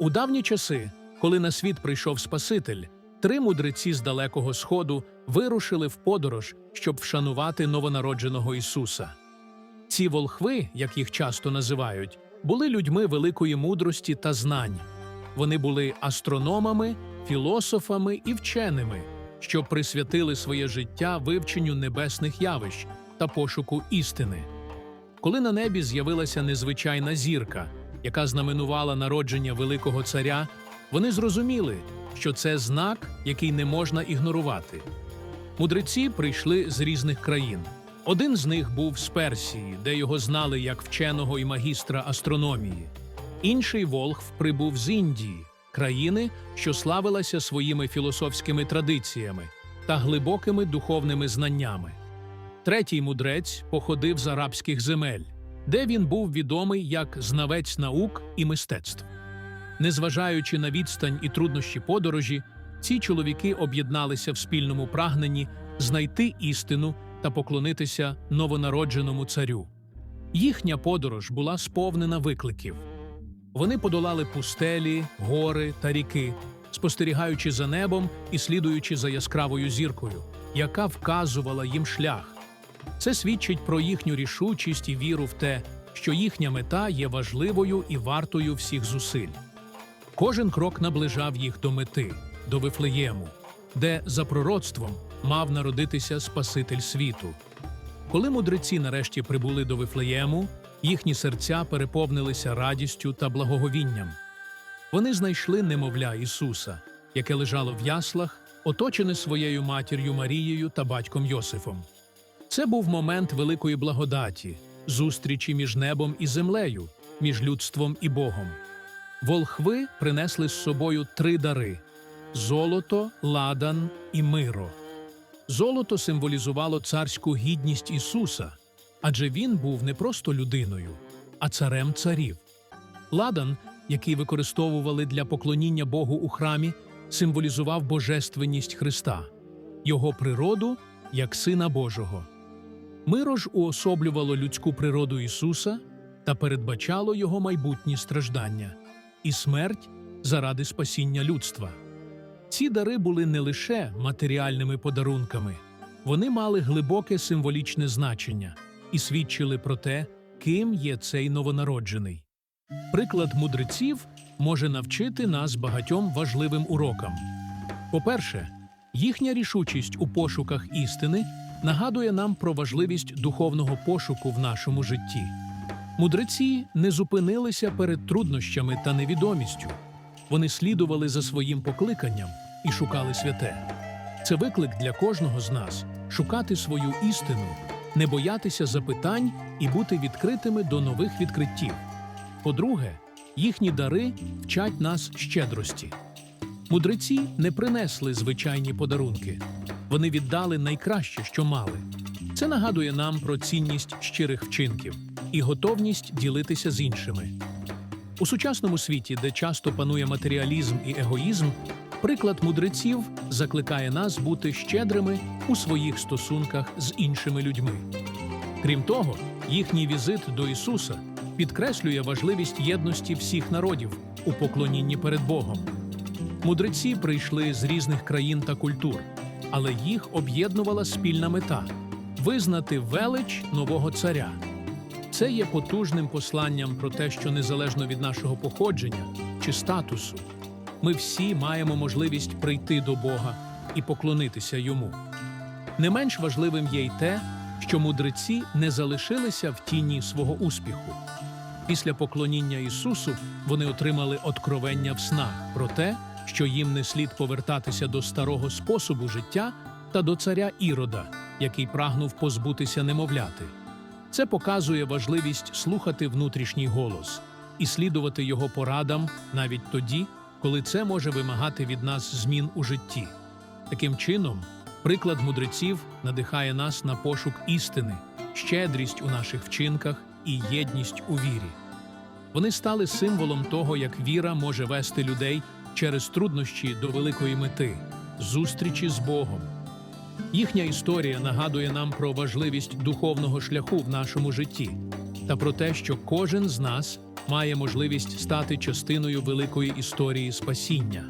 У давні часи, коли на світ прийшов Спаситель, три мудреці з далекого сходу вирушили в подорож, щоб вшанувати новонародженого Ісуса. Ці волхви, як їх часто називають, були людьми великої мудрості та знань. Вони були астрономами, філософами і вченими, що присвятили своє життя вивченню небесних явищ та пошуку істини. Коли на небі з'явилася незвичайна зірка, яка знаменувала народження великого царя, вони зрозуміли, що це знак, який не можна ігнорувати. Мудреці прийшли з різних країн. Один з них був з Персії, де його знали як вченого і магістра астрономії. Інший Волхв прибув з Індії, країни, що славилася своїми філософськими традиціями та глибокими духовними знаннями. Третій мудрець походив з арабських земель, де він був відомий як знавець наук і мистецтв. Незважаючи на відстань і труднощі подорожі, ці чоловіки об'єдналися в спільному прагненні знайти істину та поклонитися новонародженому царю. Їхня подорож була сповнена викликів. Вони подолали пустелі, гори та ріки, спостерігаючи за небом і слідуючи за яскравою зіркою, яка вказувала їм шлях. Це свідчить про їхню рішучість і віру в те, що їхня мета є важливою і вартою всіх зусиль. Кожен крок наближав їх до мети, до Вифлеєму, де, за пророцтвом, мав народитися Спаситель світу. Коли мудреці нарешті прибули до Вифлеєму, їхні серця переповнилися радістю та благоговінням. Вони знайшли немовля Ісуса, яке лежало в яслах, оточене своєю матір'ю Марією та батьком Йосифом. Це був момент великої благодаті, зустрічі між небом і землею, між людством і Богом. Волхви принесли з собою три дари золото, ладан і миро. Золото символізувало царську гідність Ісуса, адже він був не просто людиною, а царем царів. Ладан, який використовували для поклоніння Богу у храмі, символізував божественність Христа, його природу як Сина Божого. Миро ж уособлювало людську природу Ісуса та передбачало його майбутні страждання і смерть заради спасіння людства. Ці дари були не лише матеріальними подарунками, вони мали глибоке символічне значення і свідчили про те, ким є цей новонароджений. Приклад мудреців може навчити нас багатьом важливим урокам. По-перше, їхня рішучість у пошуках істини нагадує нам про важливість духовного пошуку в нашому житті. Мудреці не зупинилися перед труднощами та невідомістю. Вони слідували за своїм покликанням і шукали святе. Це виклик для кожного з нас шукати свою істину, не боятися запитань і бути відкритими до нових відкриттів. По-друге, їхні дари вчать нас щедрості. Мудреці не принесли звичайні подарунки, вони віддали найкраще, що мали. Це нагадує нам про цінність щирих вчинків і готовність ділитися з іншими. У сучасному світі, де часто панує матеріалізм і егоїзм, приклад мудреців закликає нас бути щедрими у своїх стосунках з іншими людьми. Крім того, їхній візит до Ісуса підкреслює важливість єдності всіх народів у поклонінні перед Богом. Мудреці прийшли з різних країн та культур, але їх об'єднувала спільна мета визнати велич нового царя. Це є потужним посланням про те, що незалежно від нашого походження чи статусу, ми всі маємо можливість прийти до Бога і поклонитися йому. Не менш важливим є й те, що мудреці не залишилися в тіні свого успіху. Після поклоніння Ісусу вони отримали откровення в снах про те, що їм не слід повертатися до старого способу життя та до царя Ірода, який прагнув позбутися немовляти. Це показує важливість слухати внутрішній голос і слідувати його порадам навіть тоді, коли це може вимагати від нас змін у житті. Таким чином, приклад мудреців надихає нас на пошук істини, щедрість у наших вчинках і єдність у вірі. Вони стали символом того, як віра може вести людей через труднощі до великої мети зустрічі з Богом. Їхня історія нагадує нам про важливість духовного шляху в нашому житті та про те, що кожен з нас має можливість стати частиною великої історії спасіння.